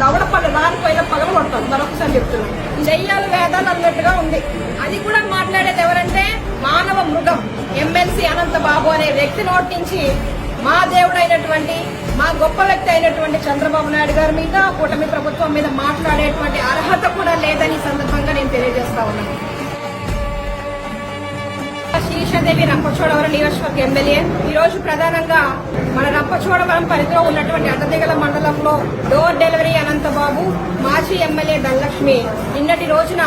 దవడపల్లి రానిపోయిన పగల కొడతాను మరొకసారి చెప్తున్నాను. చెయ్యాలి వేదాలు అన్నట్టుగా ఉంది. అది కూడా మాట్లాడేది ఎవరంటే మానవ మృగం ఎమ్మెల్సీ అనంత బాబు అనే వ్యక్తి నోటి నుంచి మా దేవుడైనటువంటి మా గొప్ప వ్యక్తి అయినటువంటి చంద్రబాబు నాయుడు గారి మీద కూటమి ప్రభుత్వం మీద మాట్లాడేటువంటి అర్హత కూడా లేదని సందర్భంగా నేను తెలియజేస్తా ఉన్నాను. శిరీషాదేవి రంపచోడవరం నియోజకవర్గ ఎమ్మెల్యే. ఈ రోజు ప్రధానంగా మన రంపచోడవరం పరిధిలో ఉన్నటువంటి అడ్డదిగల మండలంలో డోర్ డెలివరీ అనంతబాబు మాజీ ఎమ్మెల్యే ధనలక్ష్మి నిన్నటి రోజున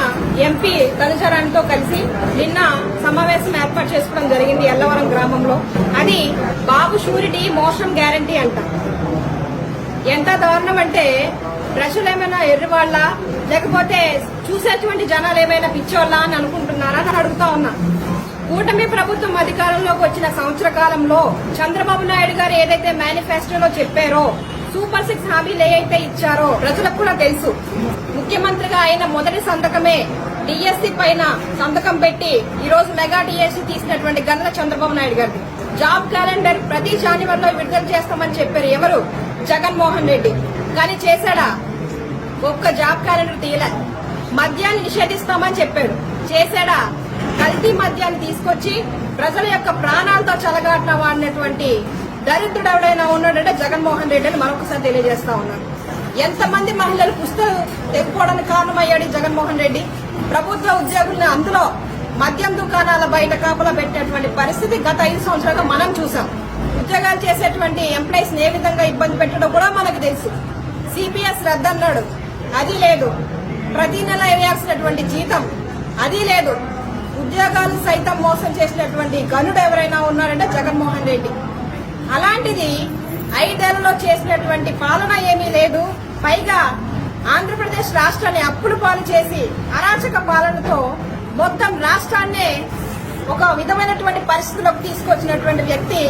ఎంపీ తనుచరానితో కలిసి నిన్న సమావేశం ఏర్పాటు చేసుకోవడం జరిగింది ఎల్లవరం గ్రామంలో. అది బాబు షూరిటీ మోషన్ గ్యారంటీ అంట. ఎంత దారుణం అంటే ప్రజలు ఏమైనా ఎర్రివాళ్ళ? లేకపోతే చూసేటువంటి జనాలు ఏమైనా పిచ్చోళ్ళ అని అనుకుంటున్నారా? అని అడుగుతా ఉన్నా. కూటమి ప్రభుత్వం అధికారంలోకి వచ్చిన సంవత్సర కాలంలో చంద్రబాబు నాయుడు గారు ఏదైతే మేనిఫెస్టోలో చెప్పారో సూపర్ సిక్స్ హామీలు ఏవైతే ఇచ్చారో ప్రజలకు కూడా తెలుసు. ముఖ్యమంత్రిగా అయిన మొదటి సంతకమే డిఎస్సి పైన సంతకం పెట్టి ఈ రోజు మెగా డిఎస్సి తీసినటువంటి గంట చంద్రబాబు నాయుడు గారిది. జాబ్ క్యాలెండర్ ప్రతి జాన్యువరిలో విడుదల చేస్తామని చెప్పారు ఎవరు? జగన్మోహన్ రెడ్డి. కానీ చేశాడా? ఒక్క జాబ్ క్యాలెండర్ తీయలే. మద్యాన్ని నిషేధిస్తామని చెప్పాడు చేశాడా? కల్తీ మద్యాన్ని తీసుకొచ్చి ప్రజల యొక్క ప్రాణాలతో చెలగాట్ల వాడినటువంటి దరిద్రుడు ఎవడైనా ఉన్నాడంటే జగన్మోహన్ రెడ్డి అని మరొకసారి తెలియజేస్తా ఉన్నాను. ఎంతమంది మహిళలు పుస్తకం తెగిపోవడానికి కారణమయ్యాడు జగన్మోహన్ రెడ్డి? ప్రభుత్వ ఉద్యోగులను అందులో మద్యం దుకాణాల బయట కాపలా పెట్టేటువంటి పరిస్థితి గత ఐదు సంవత్సరాలుగా మనం చూసాం. ఉద్యోగాలు చేసేటువంటి ఎంప్లాయీస్ ఏ విధంగా ఇబ్బంది పెట్టడం కూడా మనకు తెలుసు. సిపిఎస్ రద్దన్నాడు అది లేదు. ప్రతి నెల వేయాల్సినటువంటి జీతం అది లేదు. ఉద్యోగాలు సైతం మోసం చేసినటువంటి గనుడు ఎవరైనా ఉన్నారంటే జగన్మోహన్ రెడ్డి. అలాంటిది ఐదేళ్ళలో చేసినటువంటి పాలన ఏమీ లేదు. పైగా ఆంధ్రప్రదేశ్ రాష్ట్రాన్ని అప్పులు పాలు చేసి అరాచక పాలనతో మొత్తం రాష్ట్రాన్నే ఒక విధమైనటువంటి పరిస్థితులకు తీసుకొచ్చినటువంటి వ్యక్తి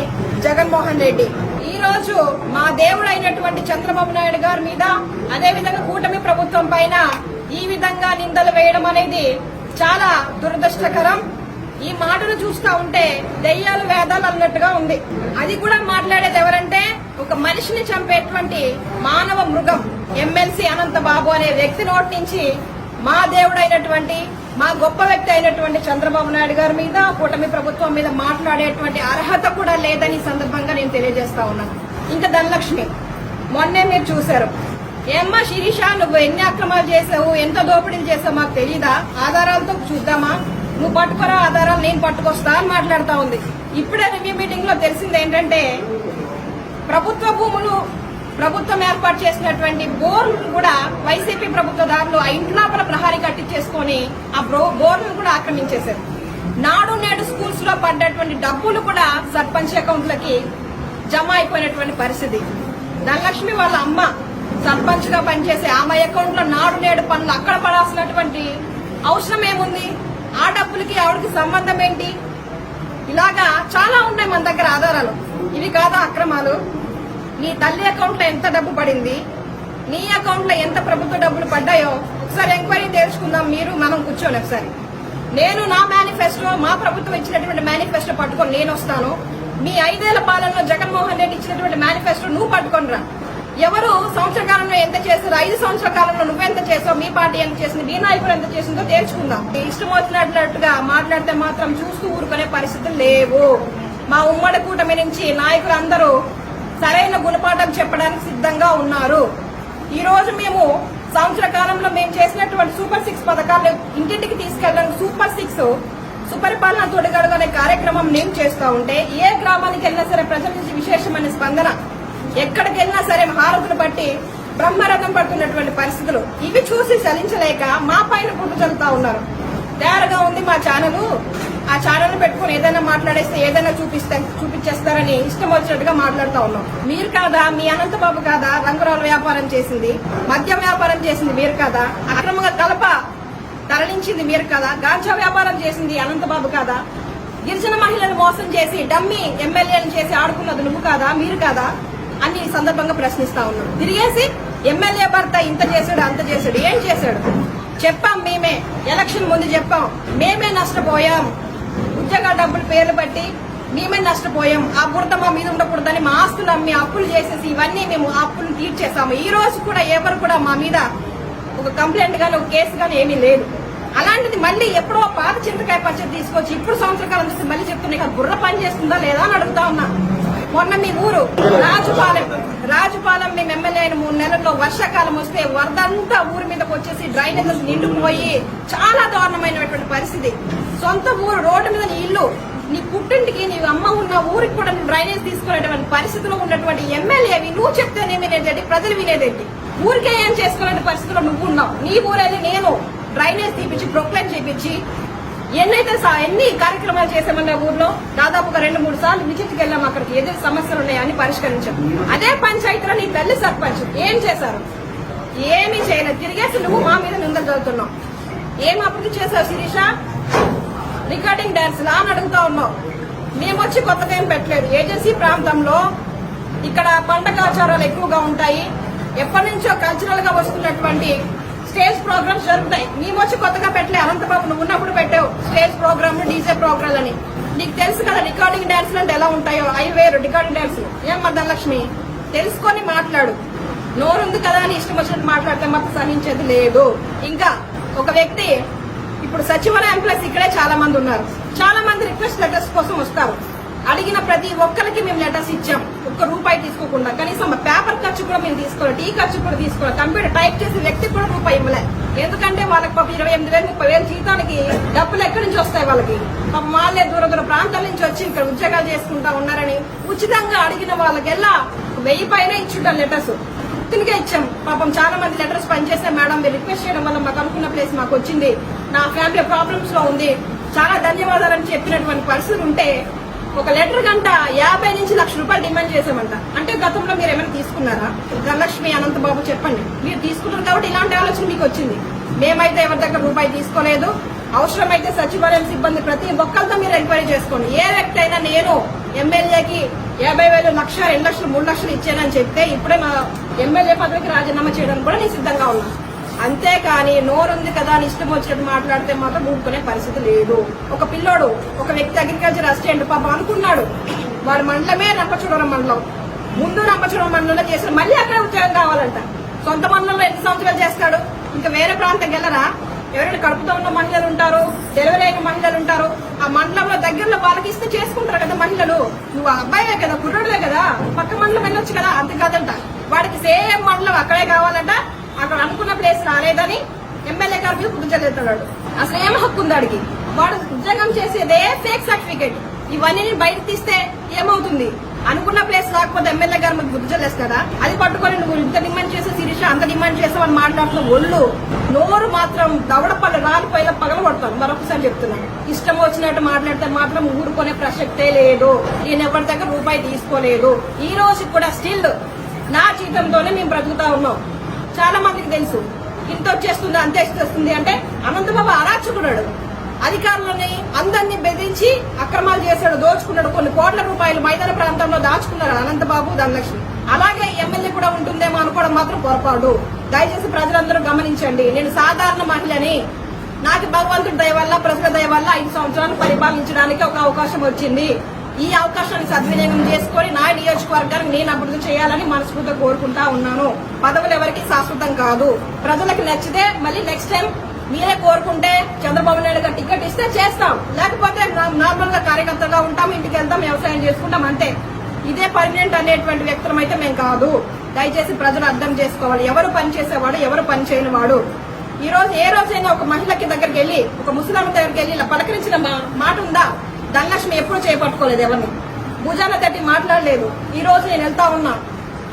జగన్మోహన్ రెడ్డి. ఈ రోజు మా దేవుడైనటువంటి చంద్రబాబు నాయుడు గారి మీద అదే విధంగా కూటమి ప్రభుత్వం పైన ఈ విధంగా నిందలు వేయడం అనేది చాలా దురదృష్టకరం. ఈ మాటను చూస్తా ఉంటే దెయ్యాలు వేదాలు అన్నట్టుగా ఉంది. అది కూడా మాట్లాడేది ఎవరంటే ఒక మనిషిని చంపేటువంటి మానవ మృగం ఎమ్మెల్సీ అనంత బాబు అనే వ్యక్తి నోటి నుంచి మా దేవుడైనటువంటి మా గొప్ప వ్యక్తి అయినటువంటి చంద్రబాబు నాయుడు గారి మీద కూటమి ప్రభుత్వం మీద మాట్లాడేటువంటి అర్హత కూడా లేదని సందర్భంగా నేను తెలియజేస్తా ఉన్నాను. ఇంకా ధనలక్ష్మి మొన్నే మీరు చూశారు. ఏమ్మా శిరీష నువ్వు ఎన్ని అక్రమాలు చేసావు ఎంత దోపిడీలు చేసావు మాకు తెలీదా? ఆధారాలతో చూద్దామా? నువ్వు పట్టుకోరా ఆధారాలు నేను పట్టుకొస్తా అని మాట్లాడుతా ఉంది. ఇప్పుడే రివ్యూ మీటింగ్లో తెలిసింది ఏంటంటే ప్రభుత్వ భూములు ప్రభుత్వం ఏర్పాటు చేసినటువంటి బోర్లు కూడా వైసీపీ ప్రభుత్వ దారులు ఆ ఇంట్లోపల ప్రహారీ కట్టించేసుకొని ఆ బ్రో- బోర్లను కూడా ఆక్రమించేశారు. నాడు నేడు స్కూల్స్లో పడ్డటువంటి డబ్బులు కూడా సర్పంచ్ అకౌంట్లకి జమ అయిపోయినటువంటి పరిస్థితి. ధనలక్ష్మి వాళ్ళ అమ్మ సర్పంచ్గా పనిచేసే ఆమె అకౌంట్లో నాడు నేడు పనులు అక్కడ పడాల్సినటువంటి అవసరం ఏముంది? ఆ డబ్బులకి ఆవిడకి సంబంధం ఏంటి? ఇలాగా చాలా ఉన్నాయి మన దగ్గర ఆధారాలు. ఇవి కాదా అక్రమాలు? నీ తల్లి అకౌంట్లో ఎంత డబ్బు పడింది? నీ అకౌంట్లో ఎంత ప్రభుత్వ డబ్బులు పడ్డాయో ఒకసారి ఎంక్వైరీ తెలుసుకుందాం. మీరు మనం కూర్చోండి ఒకసారి. నేను నా మేనిఫెస్టో మా ప్రభుత్వం ఇచ్చినటువంటి మేనిఫెస్టో పట్టుకొని నేను వస్తాను. మీ ఐదేళ్ళ పాలనలో జగన్మోహన్ రెడ్డి ఇచ్చినటువంటి మేనిఫెస్టో నువ్వు పట్టుకొని రా. ఎవరు సంవత్సర కాలంలో ఎంత చేశారు? ఐదు సంవత్సరాల కాలంలో నువ్వెంత చేసావు మీ పార్టీ ఎంత చేసింది? మీ నాయకుడు ఎంత చేసిందో తేల్చుకుందాం. ఇష్టం వచ్చినట్లుగా మాట్లాడితే మాత్రం చూస్తూ ఊరుకునే పరిస్థితులు లేవు. మా ఉమ్మడి కూటమి నుంచి నాయకులందరూ సరైన గుణపాఠం చెప్పడానికి సిద్ధంగా ఉన్నారు. ఈ రోజు మేము సంవత్సర కాలంలో మేము చేసినటువంటి సూపర్ సిక్స్ పథకాలు ఇంటింటికి తీసుకెళ్ళడానికి సూపర్ సిక్స్ సుపరిపాలన తోడుగడుగు అనే కార్యక్రమం నేను చేస్తూ ఉంటే ఏ గ్రామానికి వెళ్ళినా సరే ప్రజల నుంచి విశేషమైన స్పందన ఎక్కడికి వెళ్ళినా సరే హారతులు బట్టి బ్రహ్మరథం పడుతున్నటువంటి పరిస్థితులు ఇవి చూసి చలించలేక మా పైన గుడ్డు చల్లుతా ఉన్నారు. తయారుగా ఉంది మా ఛానల్. ఆ ఛానల్ పెట్టుకుని ఏదైనా మాట్లాడేస్తే ఏదైనా చూపిస్తే చూపించేస్తారని ఇష్టం వచ్చినట్టుగా మాట్లాడుతా ఉన్నాం. మీరు కాదా? మీ అనంతబాబు కాదా? రంగురాల వ్యాపారం చేసింది. మద్యం వ్యాపారం చేసింది మీరు కాదా? అక్రమంగా కలప తరలించింది మీరు కదా? గాంజా వ్యాపారం చేసింది అనంతబాబు కాదా? గిరిజన మహిళలు మోసం చేసి డమ్మీ ఎమ్మెల్యేలు చేసి ఆడుకున్నది నువ్వు కాదా? మీరు కాదా? అని ఈ సందర్భంగా ప్రశ్నిస్తా ఉన్నాం. తిరిగేసి ఎమ్మెల్యే భర్త ఇంత చేశాడు అంత చేశాడు ఏం చేశాడు? చెప్పాం మేమే. ఎలక్షన్ ముందు చెప్పాం. మేమే నష్టపోయాం. ఉద్యోగ డబ్బులు పేర్లు బట్టి మేమే నష్టపోయాం. ఆ బురద మా మీద ఉండకూడదని మా ఆస్తులు అమ్మి అప్పులు చేసేసి ఇవన్నీ మేము ఆ అప్పులు తీర్చేసాము ఈ రోజు కూడా ఎవరు కూడా మా మీద ఒక కంప్లైంట్ గానీ ఒక కేసు గానీ ఏమీ లేదు. అలాంటిది మళ్ళీ ఎప్పుడో పాత చింతకాయ పచ్చడి తీసుకొచ్చి ఇప్పుడు సంవత్సరకాలం చూసి మళ్ళీ చెప్తున్నాయి బుర్ర పని చేస్తుందా లేదా అని అడుగుతా ఉన్నా. మొన్న మీ ఊరు రాజుపాలెం రాజుపాలెం మేము ఎమ్మెల్యే అయిన మూడు నెలల్లో వర్షాకాలం వస్తే వరదంతా ఊరి మీదకి వచ్చేసి డ్రైనేజ్ నిండిపోయి చాలా దారుణమైనటువంటి పరిస్థితి. సొంత ఊరు రోడ్డు మీద నీ ఇల్లు నీ పుట్టింటికి నీ అమ్మ ఉన్న ఊరికి కూడా నువ్వు డ్రైనేజ్ తీసుకునేటువంటి పరిస్థితిలో ఉన్నటువంటి ఎమ్మెల్యేవి నువ్వు చెప్తేనే వినేదేంటి? ప్రజలు వినేదేంటి? ఊరికే ఏం చేసుకునే పరిస్థితిలో నువ్వు ఉన్నావు? నీ ఊరేది నేను డ్రైనేజ్ తీపిచ్చి ప్రొక్లైన్ చేపించి ఎన్నైతే సా- ఎన్ని కార్యక్రమాలు చేసామన్న ఊర్లో దాదాపుగా రెండు మూడు సార్లు విజిట్కి వెళ్ళాం అక్కడికి. ఏదో సమస్యలు ఉన్నాయని పరిష్కరించాం. అదే పంచాయతీలో నీ తల్లి సర్పంచ్. ఏం చేశారు? ఏమీ చేయలేదు. తిరిగేసి నువ్వు మా మీద నిందలు చదువుతున్నావు ఏం అభివృద్ధి చేశావు శిరీష? రికార్డింగ్ డాన్స్ లా అని అడుగుతా ఉన్నావు. మేము వచ్చి కొత్తగా ఏం పెట్టలేదు. ఏజెన్సీ ప్రాంతంలో ఇక్కడ పండగ ఆచారాలు ఎక్కువగా ఉంటాయి. ఎప్పటి నుంచో కల్చరల్గా వస్తున్నటువంటి స్టేజ్ ప్రోగ్రామ్స్ జరుగుతాయి. మేము వచ్చి కొత్తగా పెట్టలే అనంతబాబు నువ్వు ఉన్నప్పుడు పెట్టావు స్టేజ్ ప్రోగ్రామ్ డీజే ప్రోగ్రామ్ అని నీకు తెలుసు కదా రికార్డింగ్ డాన్స్ అంటే ఎలా ఉంటాయో? అవి వేరు రికార్డింగ్ డాన్స్ ఏం ధనలక్ష్మి? తెలుసుకొని మాట్లాడు. నోరుంది కదా అని ఇష్టం వచ్చినట్టు మాట్లాడితే మాకు సహించేది లేదు. ఇంకా ఒక వ్యక్తి ఇప్పుడు సచివాలయ ఎంప్లాయీస్ ఇక్కడే చాలా మంది ఉన్నారు. చాలా మంది రిక్వెస్ట్ లెటర్స్ కోసం వస్తారు. అడిగిన ప్రతి ఒక్కరికి మేము లెటర్స్ ఇచ్చాం. ఒక్క రూపాయి తీసుకోకుండా కనీసం పేపర్ ఖర్చు కూడా మేము తీసుకోవాలి టీ ఖర్చు కూడా తీసుకోవాలి కంప్యూటర్ టైప్ చేసే వ్యక్తి కూడా రూపాయి ఇవ్వలే. ఎందుకంటే వాళ్ళకి పాప ఇరవై ఎనిమిది వేలు ముప్పై వేలు జీతానికి డబ్బులు ఎక్కడి నుంచి వస్తాయి వాళ్ళకి? పాపం వాళ్ళే దూర దూర ప్రాంతాల నుంచి వచ్చి ఇక్కడ ఉద్యోగాలు చేసుకుంటా ఉన్నారని ఉచితంగా అడిగిన వాళ్ళకెల్లా వెయ్యి పైన ఇచ్చుంటాం లెటర్స్ తిరిగే ఇచ్చాం. పాపం చాలా మంది లెటర్స్ పనిచేస్తే మేడం మీరు రిక్వెస్ట్ చేయడం వల్ల మాకు అనుకున్న ప్లేస్ మాకు వచ్చింది. నా ఫ్యామిలీ ప్రాబ్లమ్స్లో ఉంది. చాలా ధన్యవాదాలని చెప్పినటువంటి పరిస్థితి ఉంటే ఒక లెటర్ గంట యాభై నుంచి లక్ష రూపాయలు డిమాండ్ చేసామంట అంటే గతంలో మీరు ఏమైనా తీసుకున్నారా? ధనలక్ష్మి అనంతబాబు చెప్పండి. మీరు తీసుకున్నారు కాబట్టి ఇలాంటి ఆలోచన మీకు వచ్చింది. మేమైతే ఎవరి దగ్గర రూపాయి తీసుకోలేదు. అవసరమైతే సచివాలయం సిబ్బంది ప్రతి ఒక్కరితో మీరు ఎంక్వైరీ చేసుకోండి. ఏ వ్యక్తి అయినా నేను ఎమ్మెల్యేకి యాభై వేలు లక్ష రెండు లక్షలు మూడు లక్షలు ఇచ్చానని చెప్తే ఇప్పుడే మా ఎమ్మెల్యే పదవికి రాజీనామా చేయడానికి కూడా నేను సిద్ధంగా ఉన్నాను అంతేకాని నోరుంది కదా అని ఇష్టం వచ్చినట్టు మాట్లాడితే మాత్రం ఊరుకునే పరిస్థితి లేదు. ఒక పిల్లోడు ఒక వ్యక్తి అగ్రికల్చర్ అసిస్టెంట్ పాప అనుకున్నాడు. వాడి మండలమే రంపచూడవరం మండలం. ముందు రంపచూడవరం మండలంలో చేసిన మళ్ళీ అక్కడే ఉద్యోగం కావాలంట. సొంత మండలంలో ఎన్ని సంవత్సరాలు చేస్తాడు? ఇంకా వేరే ప్రాంతం వెళ్ళరా? ఎవరైనా కడుపుతో ఉన్న మహిళలు ఉంటారు డెలివరీ అయిన మహిళలు ఉంటారు. ఆ మండలంలో దగ్గరలో వాళ్ళకి ఇస్తే చేసుకుంటారు కదా మహిళలు. నువ్వు అబ్బాయిలే అబ్బాయే కదా కుర్రుడులే కదా. పక్క మండలం వెళ్ళొచ్చు కదా అంతే కాదంట. వాడికి సేమ్ మండలం అక్కడే కావాలంట. అక్కడ అనుకున్న ప్లేస్ రాలేదని ఎమ్మెల్యే గారి మీద కుదించలేస్తున్నాడు అసలు ఏం హక్కు ఉంది అడిగి వాడు ఉద్యోగం చేసేదే ఫేక్ సర్టిఫికేట్ ఇవన్నీ బయట తీస్తే ఏమవుతుంది? అనుకున్న ప్లేస్ రాకపోతే ఎమ్మెల్యే గారు మీకు బుద్ధి కదా అది పట్టుకొని నువ్వు ఇంత డిమాండ్ చేసే శిరీష అంత డిమాండ్ చేసావని మాట్లాడుతున్న ఒళ్ళు నోరు మాత్రం దవడపల్లి రాలిపోయేలా పగల కొడతాను మరొకసారి చెప్తున్నాను ఇష్టం వచ్చినట్టు మాట్లాడితే మాత్రం ఊరుకునే ప్రసక్తే లేదు. నేను ఎవరి దగ్గర రూపాయి తీసుకోలేదు. ఈ రోజు కూడా స్టిల్ నా జీతంతోనే మేము బ్రతుకుతా ఉన్నాం. చాలా మందికి తెలుసు. ఇంత వచ్చేస్తుంది అంత వచ్చేస్తుంది అంటే అనంతబాబు అరాచుకున్నాడు అధికారులని అందరినీ బెదిరించి అక్రమాలు చేశాడు దోచుకున్నాడు కొన్ని కోట్ల రూపాయలు మైదాన ప్రాంతంలో దాచుకున్నారు అనంతబాబు ధనలక్ష్మి. అలాగే ఎమ్మెల్యే కూడా ఉంటుందేమో అనుకోవడం మాత్రం పొరపాటు. దయచేసి ప్రజలందరూ గమనించండి. నేను సాధారణ మహిళని. నాకు భగవంతుడి దయ వల్ల ప్రజల దయ వల్ల ఐదు సంవత్సరాలు పరిపాలించడానికి ఒక అవకాశం వచ్చింది. ఈ అవకాశాన్ని సద్వినియోగం చేసుకొని నా నియోజకవర్గానికి నేను అభివృద్ధి చేయాలని మనస్ఫూర్తిగా కోరుకుంటా ఉన్నాను. పదవులు ఎవరికి శాశ్వతం కాదు. ప్రజలకు నచ్చితే మళ్ళీ నెక్స్ట్ టైం మీరే కోరుకుంటే చంద్రబాబు నాయుడు గారు టికెట్ ఇస్తే చేస్తాం. లేకపోతే నార్మల్గా కార్యకర్తగా ఉంటాం ఇంటికి వెళ్తాం వ్యవసాయం చేసుకుంటాం అంతే. ఇదే పర్మనెంట్ అనేటువంటి వ్యక్తులం అయితే మేము కాదు. దయచేసి ప్రజలు అర్థం చేసుకోవాలి. ఎవరు పని చేసేవాడు ఎవరు పని చేయని వాడు. ఈ రోజు ఏ రోజైనా ఒక మహిళకి దగ్గరికి వెళ్ళి ఒక ముసలామ దగ్గరికి వెళ్ళి ఇలా పలకరించిన మా- మాట ఉందా ధనలక్ష్మి ఎప్పుడు చేపట్టుకోలేదు ఎవరిని. భుజాన తట్టి మాట్లాడలేదు. ఈ రోజు నేను వెళ్తా ఉన్నా.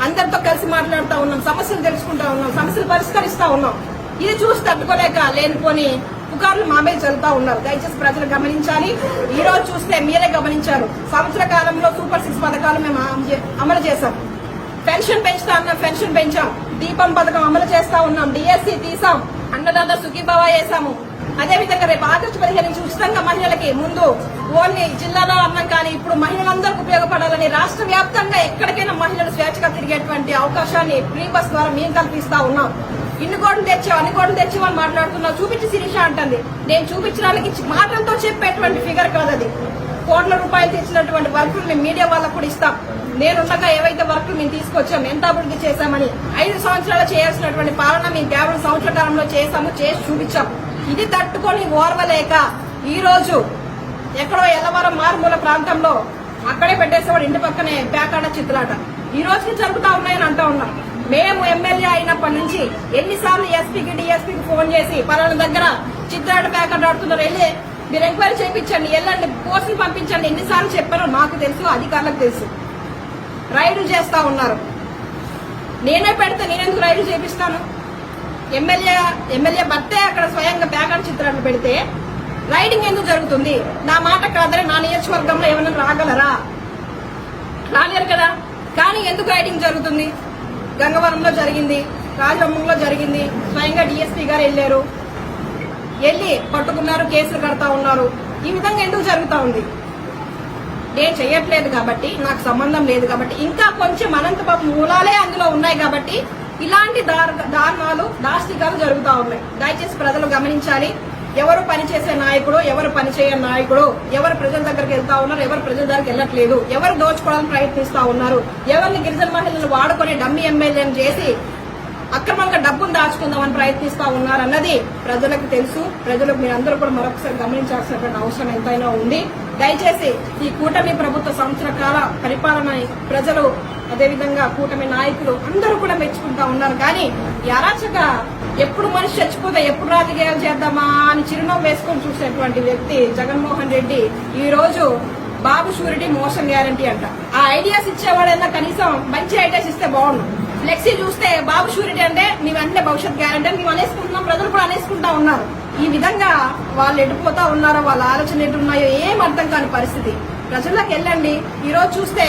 అందరితో కలిసి మాట్లాడుతూ ఉన్నాం. సమస్యలు తెలుసుకుంటా ఉన్నాం. సమస్యలు పరిష్కరిస్తా ఉన్నాం. ఇది చూసి తట్టుకోలేక లేనిపోని పుకార్లు మా మీద చల్లుతా ఉన్నారు. దయచేసి ప్రజలు గమనించాలి. ఈ రోజు చూస్తే మీరే గమనించారు. సంవత్సర కాలంలో సూపర్ సిక్స్ పథకాలు మేము అమలు చేశాం. పెన్షన్ పెంచుతా ఉన్నాం పెన్షన్ పెంచాం. దీపం పథకం అమలు చేస్తా ఉన్నాం. డిఎస్సి తీసాం. అన్నదాత సుఖీభావ వేసాము అదే విధంగా రేపు ఆగస్టు పదిహేను నుంచి ఉచితంగా మహిళలకి ముందు ఓన్లీ జిల్లాలో అన్నం కానీ ఇప్పుడు మహిళలందరికీ ఉపయోగపడాలని రాష్ట్ర వ్యాప్తంగా ఎక్కడికైనా మహిళలు స్వేచ్ఛగా తిరిగేటువంటి అవకాశాన్ని ఫ్రీ బస్ ద్వారా మేము కల్పిస్తా ఉన్నాం. ఇన్ని కోట్లు తెచ్చావు అన్ని కోట్లు తెచ్చావని మాట్లాడుతున్నావు చూపించి శిరీష అంటుంది. నేను చూపించడానికి చి- మాటలతో చెప్పేటువంటి ఫిగర్ కాదు అది. కోట్ల రూపాయలు తెచ్చినటువంటి వర్కులు మేము మీడియా వాళ్ళకు కూడా ఇస్తాం. నేనుండగా ఏవైతే వర్కులు మేము తీసుకొచ్చాం ఎంత అభివృద్ధి చేశామని ఐదు సంవత్సరాలు చేయాల్సినటువంటి పాలన మేము కేవలం సంవత్సర కాలంలో చేశాము చేసి చూపించాం. ఇది తట్టుకొని ఓర్వలేక ఈ రోజు ఎక్కడో ఎల్లవరం మారుమూల ప్రాంతంలో అక్కడే పెట్టేసేవాడు ఇంటి పక్కనే పేకాట చిత్రాట. ఈ రోజుకి జరుగుతా ఉన్నాయని అంటా ఉన్నాం. మేము ఎమ్మెల్యే అయినప్పటి నుంచి ఎన్నిసార్లు ఎస్పీకి డిఎస్పీకి ఫోన్ చేసి పలానా దగ్గర చిత్రాట పేకాట ఆడుతున్నారు వెళ్ళి మీరు ఎంక్వైరీ చేయించండి వెళ్ళండి పోస్టులు పంపించండి ఎన్నిసార్లు చెప్పారో నాకు తెలుసు అధికారులకు తెలుసు. రైడ్లు చేస్తా ఉన్నారు. నేనే పెడితే నేనెందుకు రైడ్లు చేపిస్తాను? ఎమ్మెల్యే ఎమ్మెల్యే భర్తే అక్కడ స్వయంగా బ్యాకర్ చిత్రాన్ని పెడితే రైడింగ్ ఎందుకు జరుగుతుంది? నా మాట కాదని నా నియోజకవర్గంలో ఏమైనా రాగలరా? రాలేరు కదా. కానీ ఎందుకు రైడింగ్ జరుగుతుంది? గంగవరంలో జరిగింది రాజమ్మంలో జరిగింది స్వయంగా డిఎస్పీ గారు వెళ్ళారు. వెళ్ళి పట్టుకున్నారు కేసులు కడతా ఉన్నారు. ఈ విధంగా ఎందుకు జరుగుతా ఉంది? నేను చేయట్లేదు కాబట్టి నాకు సంబంధం లేదు కాబట్టి ఇంకా కొంచెం అనంతబాబు మూలాలే అందులో ఉన్నాయి కాబట్టి ఇలాంటి దారు- దారుణాలు దాష్టికాలు జరుగుతూ ఉన్నాయి. దయచేసి ప్రజలు గమనించాలి. ఎవరు పనిచేసే నాయకుడు ఎవరు పనిచేయని నాయకుడు ఎవరు ప్రజల దగ్గరికి వెళ్తా ఉన్నారు ఎవరు ప్రజల దగ్గరికి వెళ్ళట్లేదు ఎవరు దోచుకోవడానికి ప్రయత్నిస్తా ఉన్నారు ఎవరిని గిరిజన మహిళలు వాడుకొని డమ్మి ఎమ్మెల్యేని చేసి అక్రమంగా డబ్బును దాచుకుందామని ప్రయత్నిస్తా ఉన్నారన్నది ప్రజలకు తెలుసు. ప్రజలకు మీరందరూ కూడా మరొకసారి గమనించాల్సినటువంటి అవసరం ఎంతైనా ఉంది. దయచేసి ఈ కూటమి ప్రభుత్వ సంవత్సర కాల పరిపాలన ప్రజలు అదేవిధంగా కూటమి నాయకులు అందరూ కూడా మెచ్చుకుంటా ఉన్నారు. కానీ ఈ అరాచక ఎప్పుడు మనిషి చచ్చిపోతే ఎప్పుడు రాజకీయాలు చేద్దామా అని చిరునవ్వు వేసుకొని చూసినటువంటి వ్యక్తి జగన్మోహన్ రెడ్డి ఈ రోజు బాబు షూరిటీ మోషన్ గ్యారంటీ అంట. ఆ ఐడియాస్ ఇచ్చేవాడైనా కనీసం మంచి ఐడియాస్ ఇస్తే బాగుండు. ఫ్లెక్సీ చూస్తే బాబు షూరిటీ అంటే మేము భవిష్యత్ గ్యారంటీ అని మేము అనేసుకుంటున్నాం ప్రజలు కూడా అనేసుకుంటా ఉన్నారు. ఈ విధంగా వాళ్ళు ఎటుపోతా ఉన్నారో వాళ్ళ ఆలోచన ఎటు ఉన్నాయో ఏం అర్థం కాని పరిస్థితి. ప్రజల్లోకి వెళ్ళండి. ఈరోజు చూస్తే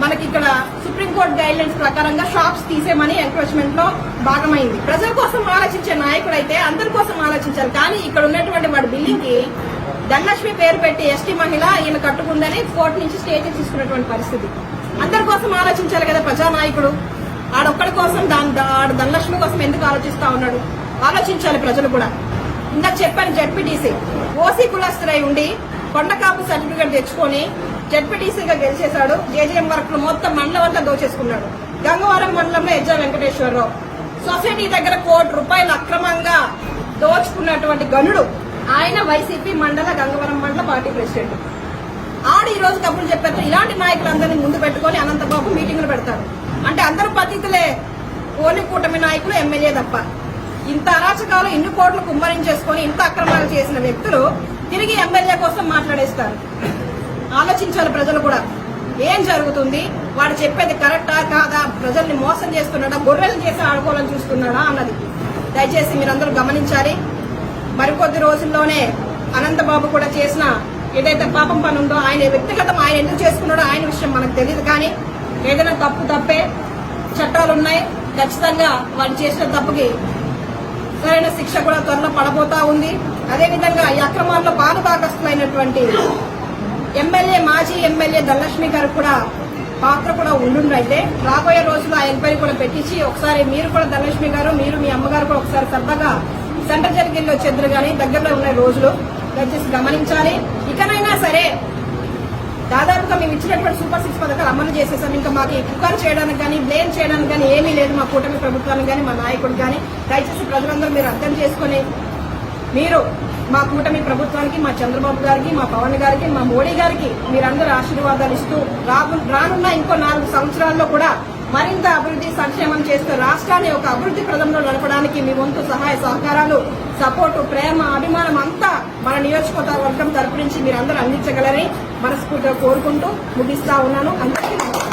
మనకి ఇక్కడ సుప్రీంకోర్టు గైడ్ లైన్స్ ప్రకారంగా షాప్స్ తీసేమని ఎంక్రోచ్మెంట్లో భాగమైంది. ప్రజల కోసం ఆలోచించే నాయకుడు అయితే అందరి కోసం ఆలోచించాలి. కానీ ఇక్కడ ఉన్నటువంటి వాడి బిల్డింగ్కి ధనలక్ష్మి పేరు పెట్టి ఎస్టీ మహిళ ఈయన కట్టుకుందని కోర్టు నుంచి స్టేజ్ తీసుకున్నటువంటి పరిస్థితి. అందరి కోసం ఆలోచించాలి కదా ప్రజానాయకుడు ఆడొక్కడి కోసం దాని ఆడు ధనలక్ష్మి కోసం ఎందుకు ఆలోచిస్తా ఉన్నాడు? ఆలోచించాలి ప్రజలు కూడా. ఇందాక చెప్పాను జడ్పీటీసీ. ఓసీ కులస్తులై ఉండి కొండకాపు సర్టిఫికేట్ తెచ్చుకొని జడ్పీటీసీగా గెలిచేశాడు. జేజేఎం వర్క్ మొత్తం మండలం అంతా దోచేసుకున్నాడు. గంగవరం మండలంలో ఎజ్జా వెంకటేశ్వరరావు. సొసైటీ దగ్గర కోటి రూపాయలు అక్రమంగా దోచుకున్నటువంటి గనుడు ఆయన వైసీపీ మండల గంగవరం మండల పార్టీ ప్రెసిడెంట్. ఆడు ఈ రోజు కబుర్లు చెప్పారు ఇలాంటి నాయకులందరినీ ముందు పెట్టుకొని అనంతబాబు మీటింగులు పెడతారు. అంటే అందరూ పతితులే ఓన్లీ కూటమి నాయకులు ఎమ్మెల్యే తప్ప. ఇంత అరాచకాలు ఇన్ని కోట్లు కుమ్మరించేసుకొని ఇంత అక్రమాలు చేసిన వ్యక్తులు తిరిగి ఎమ్మెల్యే కోసం మాట్లాడేస్తారు. ఆలోచించాలి ప్రజలు కూడా. ఏం జరుగుతుంది? వాడు చెప్పేది కరెక్టా కాదా? ప్రజల్ని మోసం చేస్తున్నాడా? గొర్రెలు చేసి ఆడుకోవాలని చూస్తున్నాడా అన్నది. దయచేసి మీరందరూ గమనించాలి. మరికొద్ది రోజుల్లోనే అనంతబాబు కూడా చేసిన ఏదైతే పాపం పని ఉందో ఆయన వ్యక్తిగతం ఆయన ఎందుకు చేసుకున్నాడో ఆయన విషయం మనకు తెలియదు కానీ ఏదైనా తప్పు తప్పే చట్టాలు ఉన్నాయి ఖచ్చితంగా వాళ్ళు చేసిన తప్పుకి సరైన శిక్ష కూడా త్వరలో పడబోతా ఉంది. అదేవిధంగా ఈ అక్రమాల్లో పాలుభాగస్తులైనటువంటి ఎమ్మెల్యే మాజీ ఎమ్మెల్యే ధనలక్ష్మి గారు కూడా పాత్ర కూడా ఉండుండ్రైతే రాబోయే రోజుల్లో ఆ ఎంక్వైరీ కూడా పెట్టించి ఒకసారి మీరు కూడా ధనలక్ష్మి గారు మీరు మీ అమ్మగారు కూడా ఒకసారి సరదాగా సెంటర్ జరిగిల్లు వచ్చేద్దరు కానీ దగ్గరలో ఉన్న రోజులు దయచేసి గమనించాలి. ఇకనైనా సరే దాదాపుగా మేము ఇచ్చినటువంటి సూపర్ సిక్స్ పథకాలు అమలు చేసేసాం. ఇంకా మాకు పుకారు చేయడానికి కానీ బ్లేమ్ చేయడానికి కానీ ఏమీ లేదు మా కూటమి ప్రభుత్వానికి కానీ మా నాయకుడు కానీ. దయచేసి ప్రజలందరూ మీరు అర్థం చేసుకుని మీరు మా కూటమి ప్రభుత్వానికి మా చంద్రబాబు గారికి మా పవన్ గారికి మా మోడీ గారికి మీరందరూ ఆశీర్వాదాలు ఇస్తూ రాబు రానున్న ఇంకో నాలుగు సంవత్సరాల్లో కూడా మరింత అభివృద్ధి సంక్షేమం చేస్తూ రాష్ట్రాన్ని ఒక అభివృద్ధి ప్రదంలో నడపడానికి మీ వంతు సహాయ సహకారాలు సపోర్టు ప్రేమ అభిమానం అంతా మన నియోజకవర్గం తరపు నుంచి మీరందరూ అందించగలరని మనస్ఫూర్తిగా కోరుకుంటూ ముగిస్తా ఉన్నాను. అందరికీ నమస్కారం.